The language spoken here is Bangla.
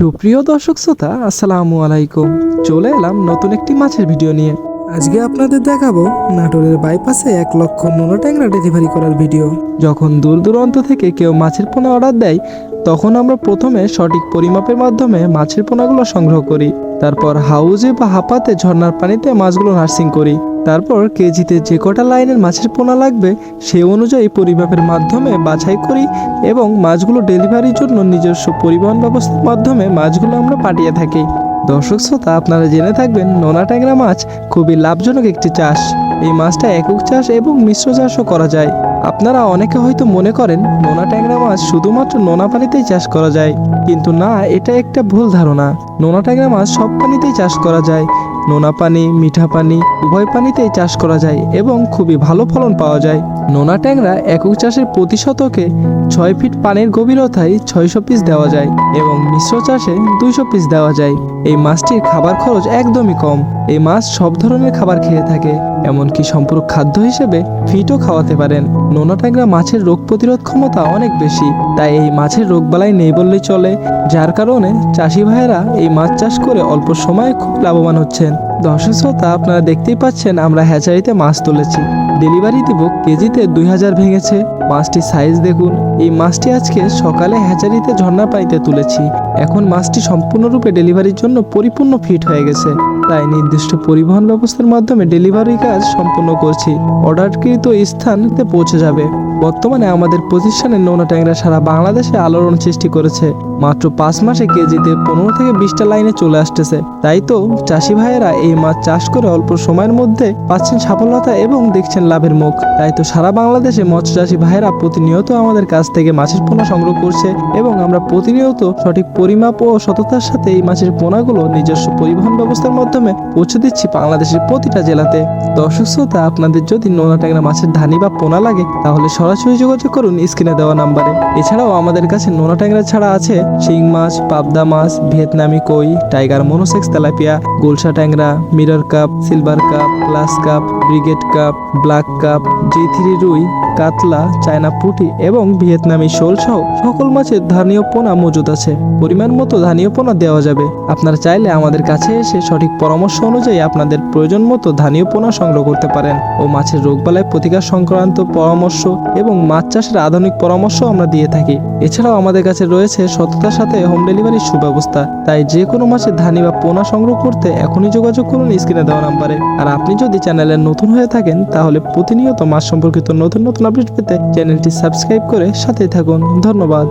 সুপ্রিয় দর্শক শ্রোতা, আসসালামু আলাইকুম। চলে এলাম নতুন একটি মাছের ভিডিও নিয়ে। আজকে আপনাদের দেখাবো নাটোরের বাইপাসে এক লক্ষ নোনা ট্যাংরা ডেলিভারি করার ভিডিও। যখন দূর দূরান্ত থেকে কেউ মাছের পোনা অর্ডার দেয়, তখন আমরা প্রথমে সঠিক পরিমাপের মাধ্যমে মাছের পোনাগুলো সংগ্রহ করি। তারপর হাউজে বা হাপাতে ঝর্নার পানিতে মাছগুলো নার্সিং করি। তারপর কেজিতে যে কটা লাইনের মাছের পোনা লাগবে সেই অনুযায়ী পরিমাপের মাধ্যমে বাছাই করি এবং মাছগুলো ডেলিভারির জন্য নিজস্ব পরিবহন ব্যবস্থার মাধ্যমে মাছগুলো আমরা পাঠিয়ে থাকি। দর্শক শ্রোতা, আপনারা জেনে থাকবেন, নোনা ট্যাংরা মাছ খুবই লাভজনক একটি চাষ। এই মাছটা একক চাষ এবং মিশ্র চাষও করা যায়। আপনারা অনেকে হয়তো মনে করেন, নোনা ট্যাংরা মাছ শুধুমাত্র নোনা পানিতেই চাষ করা যায়। কিন্তু না, এটা একটা ভুল ধারণা। নোনা ট্যাংরা মাছ সব পানিতেই চাষ করা যায়। নোনা পানি মিঠা পানি উভয় পানিতেই চাষ করা যায় এবং খুবই ভালো ফলন পাওয়া যায়। নোনা ট্যাংরা একক চাষের প্রতি শতকে ছয় ফিট পানির গভীরতায় ছয়শো পিস দেওয়া যায় এবং মিশ্র চাষে দুইশো পিস দেওয়া যায়। এই মাছটির খাবার খরচ একদমই কম। এই মাছ সব ধরনের খাবার খেয়ে থাকে, এমনকি সম্পূর্ণ খাদ্য হিসেবে ফিটও খাওয়াতে পারেন। নোনা ট্যাংরা মাছের রোগ প্রতিরোধ ক্ষমতা অনেক বেশি, তাই এই মাছের রোগবালাই নেই বললেই চলে, যার কারণে চাষি ভাইয়েরা এই মাছ চাষ করে অল্প সময়ে খুব লাভবান হচ্ছেন। দর্শক শ্রোতা, আপনারা দেখতেই পাচ্ছেন আমরা হ্যাচারিতে মাছ তুলেছি। ডেলিভারি দিব কেজিতে দুই হাজার ভেঙেছে। মাছটি সাইজ দেখুন, এই মাছটি আজকে সকালে হ্যাচারিতে ঝর্ণা পানিতে তুলেছি। এখন মাছটি সম্পূর্ণরূপে ডেলিভারির জন্য পরিপূর্ণ ফিট হয়ে গেছে। তাই নির্দিষ্ট পরিবহন ব্যবস্থার মাধ্যমে ডেলিভারি কাজ সম্পূর্ণ করছি। অর্ডারকৃত স্থানতে পৌঁছে যাবে। বর্তমানে আমাদের প্রতিষ্ঠানে নোনা ট্যাংরা সারা বাংলাদেশে আলোড়ন সৃষ্টি করেছে। মাত্র পাঁচ মাসে কেজিতে পনেরো থেকে বিশটা লাইনে চলে আসতেছে। তাই তো চাষি ভাইয়েরা এই মাছ চাষ করে অল্প সময়ের মধ্যে পাচ্ছেন সফলতা এবং দেখছেন লাভের মুখ। তাই তো সারা বাংলাদেশে মৎস্য চাষি ভাইয়েরা প্রতিনিয়ত আমাদের কাছ থেকে মাছের পোনা সংগ্রহ করছে এবং আমরা প্রতিনিয়ত সঠিক পরিমাপ ও সততার সাথে এই মাছের পোনাগুলো নিজস্ব পরিবহন ব্যবস্থার মাধ্যমে পৌঁছে দিচ্ছি বাংলাদেশের প্রতিটা জেলাতে। দর্শক শ্রোতা, আপনাদের যদি নোনা ট্যাংরা মাছের ধানি বা পোনা লাগে, তাহলে সরাসরি যোগাযোগ করুন স্ক্রিনে দেওয়া নাম্বারে। এছাড়াও আমাদের কাছে নোনা ট্যাংরা ছাড়া আছে শিং মাছ, পাবদা মাছ, ভিয়েতনামি কই, টাইগার মনোসেক্স তেলাপিয়া গোলসা ট্যাংরা, mirror cup, silver cup, glass cup, brigade cup, black cup, G three রুই কাতলা, চায়না পুঁটি এবং ভিয়েতনামি শোল সহ সকল মাছের ধানীয় পোনা মজুদ আছে। পরিমাণ মতো ধানীয় পোনা দেওয়া যাবে। আপনারা চাইলে আমাদের কাছে এসে সঠিক পরামর্শ অনুযায়ী আপনাদের প্রয়োজন মতো ধানীয় পোনা সংগ্রহ করতে পারেন ও মাছের রোগবালাই প্রতিকার সংক্রান্ত পরামর্শ এবং মাছ চাষের আধুনিক পরামর্শ আমরা দিয়ে থাকি। এছাড়াও আমাদের কাছে রয়েছে সততার সাথে হোম ডেলিভারির সুব্যবস্থা। তাই যে কোনো মাছের ধানি বা পোনা সংগ্রহ করতে এখনই যোগাযোগ করুন স্ক্রিনে দেওয়া নাম্বারে। আর আপনি যদি চ্যানেলে নতুন হয়ে থাকেন, তাহলে প্রতিনিয়ত মাছ সম্পর্কিত নতুন নতুন আপডেট পেতে চ্যানেলটি সাবস্ক্রাইব করে সাথেই থাকুন। ধন্যবাদ।